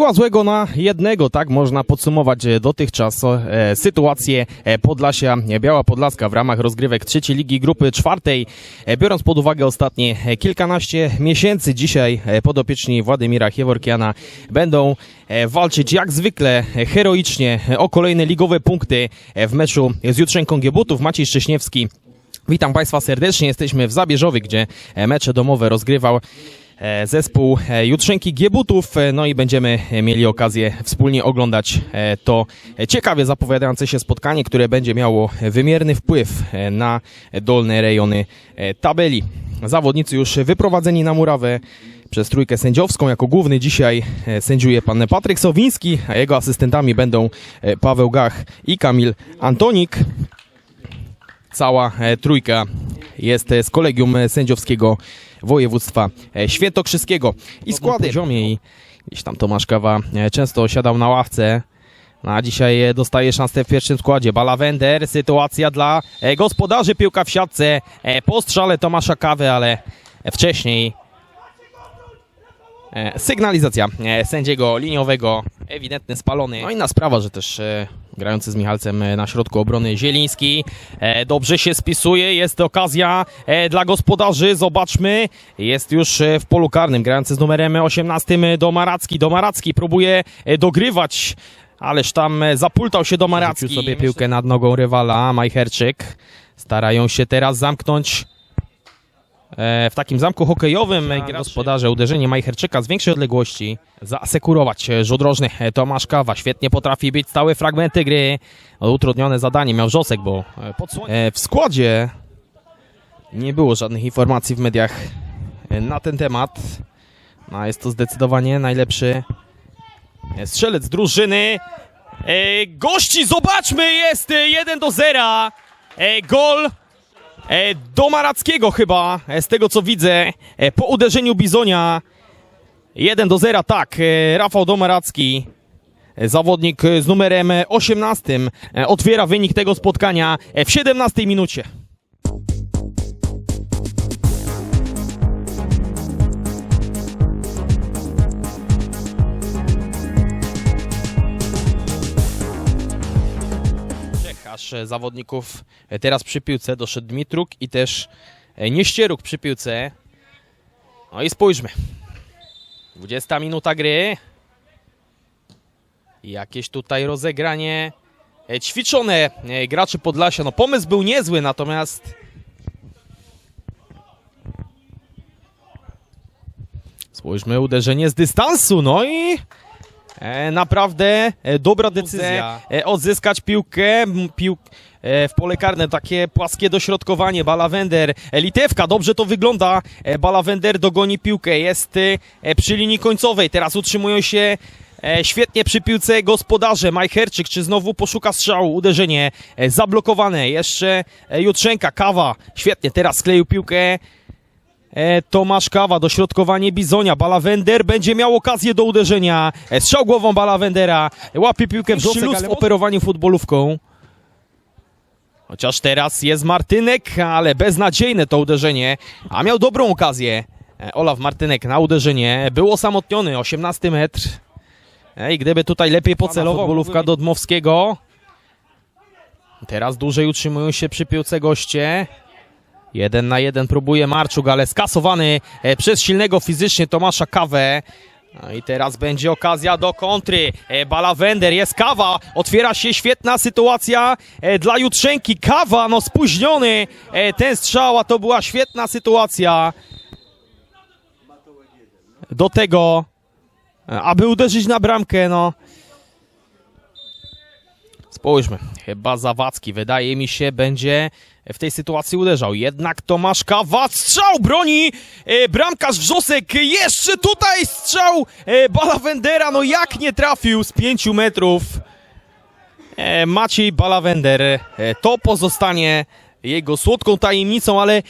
Siła złego na jednego, tak można podsumować e, dotychczas e, sytuację e, Podlasia Biała Podlaska w ramach rozgrywek trzeciej ligi grupy czwartej. Biorąc pod uwagę ostatnie kilkanaście miesięcy, dzisiaj podopieczni Władimira Chieworkiana będą walczyć jak zwykle heroicznie o kolejne ligowe punkty w meczu z Jutrzenką Giebutów. Maciej Szcześniewski Witam Państwa serdecznie. Jesteśmy w Zabierzowie, gdzie mecze domowe rozgrywał zespół e, Jutrzenki Giebutów. E, No i będziemy e, mieli okazję wspólnie oglądać e, to e, ciekawie zapowiadające się spotkanie, które będzie miało wymierny wpływ e, na dolne rejony e, tabeli. Zawodnicy już wyprowadzeni na murawę przez trójkę sędziowską. Jako główny dzisiaj e, sędziuje pan Patryk Sowiński, a jego asystentami będą e, Paweł Gach i Kamil Antonik cała e, trójka jest e, z kolegium e, sędziowskiego województwa e, świętokrzyskiego. I składy. poziomie i gdzieś tam Tomasz Kawa e, często siadał na ławce. No, a dzisiaj e, dostaje szansę w pierwszym składzie. Balawender, sytuacja dla gospodarzy, piłka w siatce. Po strzale Tomasza Kawy, ale wcześniej Sygnalizacja e, sędziego liniowego, ewidentny spalony. No inna sprawa, że też e, grający z Michalcem e, na środku obrony Zieliński e, dobrze się spisuje. Jest okazja e, dla gospodarzy. Zobaczmy, jest już e, w polu karnym. Grający z numerem 18 Domaracki. Domaracki próbuje e, dogrywać. Ależ tam e, zapultał się Domaracki. Rzucił sobie piłkę nad nogą rywala, Majcherczyk. Starają się teraz zamknąć E, w takim zamku hokejowym e, gospodarze uderzenie Majcherczyka z większej odległości. Zaasekurować e, rzut rożny E, Tomasz Kawa. Świetnie potrafi być stałe fragmenty gry. Utrudnione zadanie miał Wrzosek, bo e, e, w składzie nie było żadnych informacji w mediach e, na ten temat. No, a jest to zdecydowanie najlepszy e, strzelec drużyny. E, gości zobaczmy jest e, 1 do 0 e, gol E, Domarackiego chyba, e, z tego co widzę, e, po uderzeniu Bizonia 1 do 0, tak, Rafał Domaracki, zawodnik z numerem e, 18, e, otwiera wynik tego spotkania w 17 minucie. Aż e, zawodników e, teraz przy piłce doszedł Dmitruk i też e, Nieścieruk przy piłce. No i spójrzmy. 20 minuta gry. Jakieś tutaj rozegranie ćwiczone graczy Podlasia. No pomysł był niezły, natomiast spójrzmy, uderzenie z dystansu, no i naprawdę e, dobra decyzja. E, odzyskać piłkę, pił, e, w pole karne, takie płaskie dośrodkowanie. Balawender, e, Litewka, dobrze to wygląda. E, Balawender dogoni piłkę, jest e, e, przy linii końcowej. Teraz utrzymują się e, świetnie przy piłce gospodarze. Majcherczyk, czy znowu poszuka strzału? Uderzenie e, zablokowane. Jeszcze e, Jutrzenka, Kawa, świetnie, teraz skleił piłkę. E, Tomasz Kawa, dośrodkowanie Bizonia, Balawender będzie miał okazję do uderzenia, e, strzał głową Balawendera, łapie piłkę w luz w operowaniu futbolówką. Chociaż teraz jest Martynek, ale beznadziejne to uderzenie, a miał dobrą okazję. E, Olaf Martynek na uderzenie, był osamotniony, 18 metr. I gdyby tutaj lepiej pocelował, futbolówka do Dmowskiego. Teraz dłużej utrzymują się przy piłce goście. Jeden na jeden próbuje Marczuk, ale skasowany e, przez silnego fizycznie Tomasza Kawę. No i teraz będzie okazja do kontry. E, Balawender, jest Kawa, otwiera się świetna sytuacja e, dla Jutrzenki. Kawa, no spóźniony ten strzał, a to była świetna sytuacja. Do tego, aby uderzyć na bramkę, no. Spójrzmy, chyba Zawadzki, wydaje mi się, będzie w tej sytuacji uderzał. Jednak Tomasz Kawa, strzał broni, e, bramkarz Wrzosek, jeszcze tutaj strzał e, Balawendera, no jak nie trafił z pięciu metrów. E, Maciej Balawender, e, to pozostanie jego słodką tajemnicą, ale e,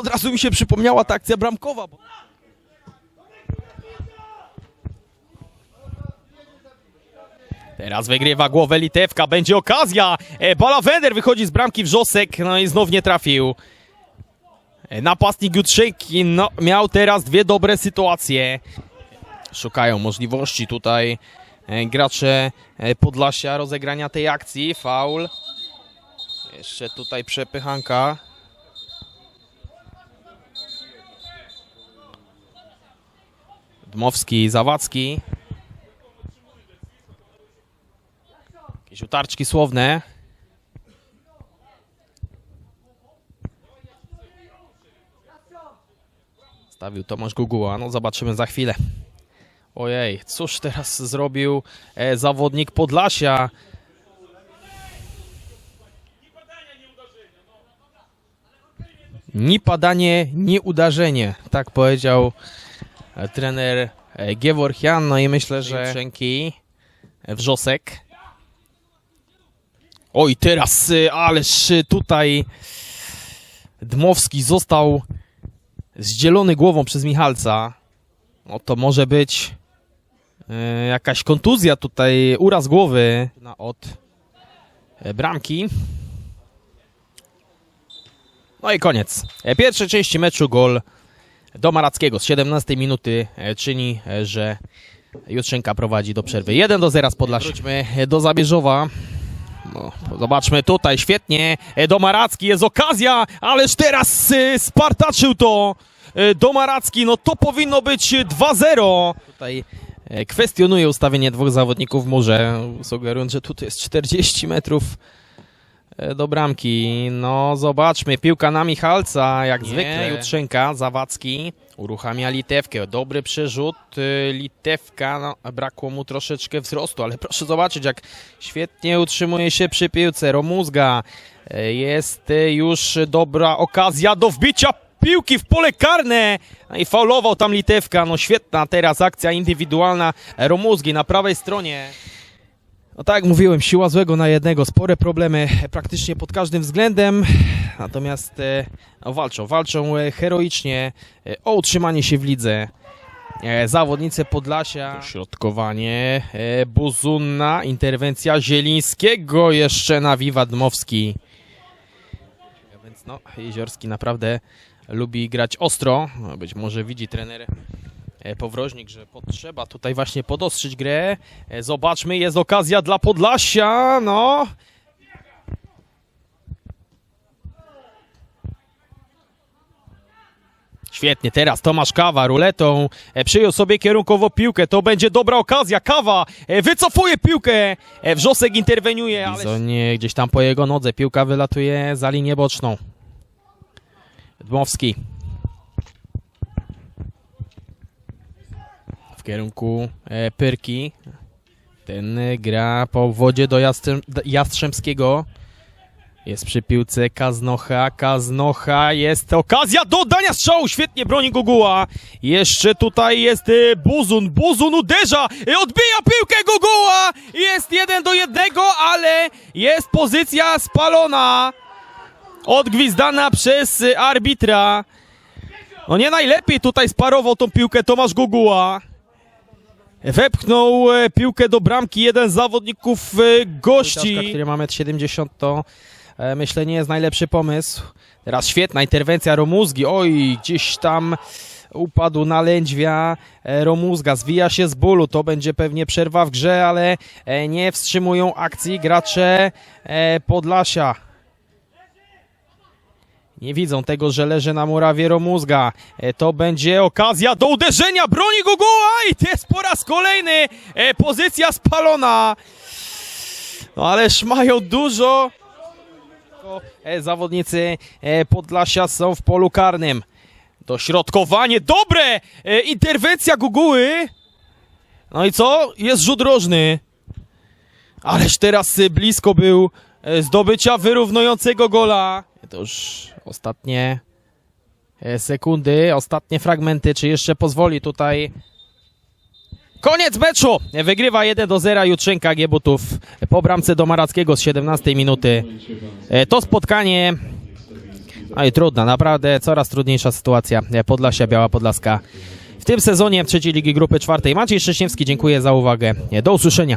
od razu mi się przypomniała ta akcja bramkowa. Bo... Teraz wygrywa głowę Litewka, będzie okazja. E, Balawender wychodzi z bramki Wrzosek, no i znów nie trafił. E, Napastnik Jutrzenki no, miał teraz dwie dobre sytuacje. Szukają możliwości tutaj e, gracze Podlasia rozegrania tej akcji. Faul. Jeszcze tutaj przepychanka. Dmowski, Zawadzki. Jakieś utarczki słowne. Stawił Tomasz Guguła. No zobaczymy za chwilę. Ojej, cóż teraz zrobił e, zawodnik Podlasia? Ni padanie, ni uderzenie. Tak powiedział e, trener e, Geworchian. No i myślę, że Ręki Wrzosek. Oj, teraz, y, ależ tutaj Dmowski został zdzielony głową przez Michalca. No to może być y, jakaś kontuzja tutaj, uraz głowy od e, bramki. No i koniec. E, Pierwszej części meczu gol do Marackiego z 17 minuty e, czyni, że Jutrzenka prowadzi do przerwy 1 do 0 z Podlasia. Wróćmy do Zabierzowa. No, zobaczmy tutaj, świetnie. E, Domaracki, jest okazja, ależ teraz e, spartaczył to e, Domaracki. No to powinno być e, 2-0. Tutaj kwestionuje ustawienie dwóch zawodników murze, sugerując, że tutaj jest 40 metrów do bramki. No zobaczmy, piłka na Michalca, jak zwykle. Jutrzenka, Zawadzki uruchamia Litewkę. Dobry przerzut. y, Litewka, no, brakło mu troszeczkę wzrostu, ale proszę zobaczyć, jak świetnie utrzymuje się przy piłce. Romuzga. E, Jest y, już dobra okazja do wbicia piłki w pole karne. No i faulował tam Litewka. No świetna teraz akcja indywidualna Romuzgi na prawej stronie. No tak mówiłem, siła złego na jednego, spore problemy praktycznie pod każdym względem, natomiast e, no, walczą, walczą e, heroicznie e, o utrzymanie się w lidze. E, Zawodnicy Podlasia, środkowanie Buzunna, interwencja Zielińskiego, jeszcze na Wiwa Dmowski. Więc no, Jeziorski naprawdę lubi grać ostro, No, być może widzi trener Powroźnik, że potrzeba tutaj właśnie podostrzyć grę. E, Zobaczmy, jest okazja dla Podlasia, no. Świetnie, teraz Tomasz Kawa ruletą e, przyjął sobie kierunkowo piłkę, to będzie dobra okazja, Kawa e, wycofuje piłkę, e, Wrzosek interweniuje, ale... Bizonie gdzieś tam po jego nodze, piłka wylatuje za linię boczną. Dmowski kierunku e, Pyrki. Ten e, gra po wodzie do Jastrzębskiego. Jest przy piłce Kaznocha, Kaznocha, jest okazja do dania strzału, świetnie broni Guguła. Jeszcze tutaj jest e, Buzun, Buzun uderza, odbija piłkę Guguła, jest jeden do jednego, ale jest pozycja spalona, odgwizdana przez arbitra. No nie najlepiej tutaj sparował tą piłkę Tomasz Guguła. Wepchnął e, piłkę do bramki jeden z zawodników e, gości. który ma 1,70 to e, myślę nie jest najlepszy pomysł. Teraz świetna interwencja Romuzgi. Oj, gdzieś tam upadł na lędźwia Romuzga. Zwija się z bólu. To będzie pewnie przerwa w grze, ale nie wstrzymują akcji gracze Podlasia. Nie widzą tego, że leży na murawie Romuzga. E, To będzie okazja do uderzenia. Broni Guguła i to jest po raz kolejny e, pozycja spalona. No ależ mają dużo. E, Zawodnicy Podlasia są w polu karnym. Dośrodkowanie dobre. Interwencja Guguły. No i co? Jest rzut rożny. Ależ teraz blisko był zdobycia wyrównującego gola. To już ostatnie e, sekundy, ostatnie fragmenty. Czy jeszcze pozwoli tutaj. Koniec meczu! Wygrywa 1 do 0 Jutrzenka Giebutów po bramce do Marackiego z 17 minuty. E, To spotkanie. No i trudna, naprawdę coraz trudniejsza sytuacja e, Podlasia Biała Podlaska. W tym sezonie trzeciej ligi grupy czwartej. Maciej Szcześniewski, dziękuję za uwagę. E, Do usłyszenia.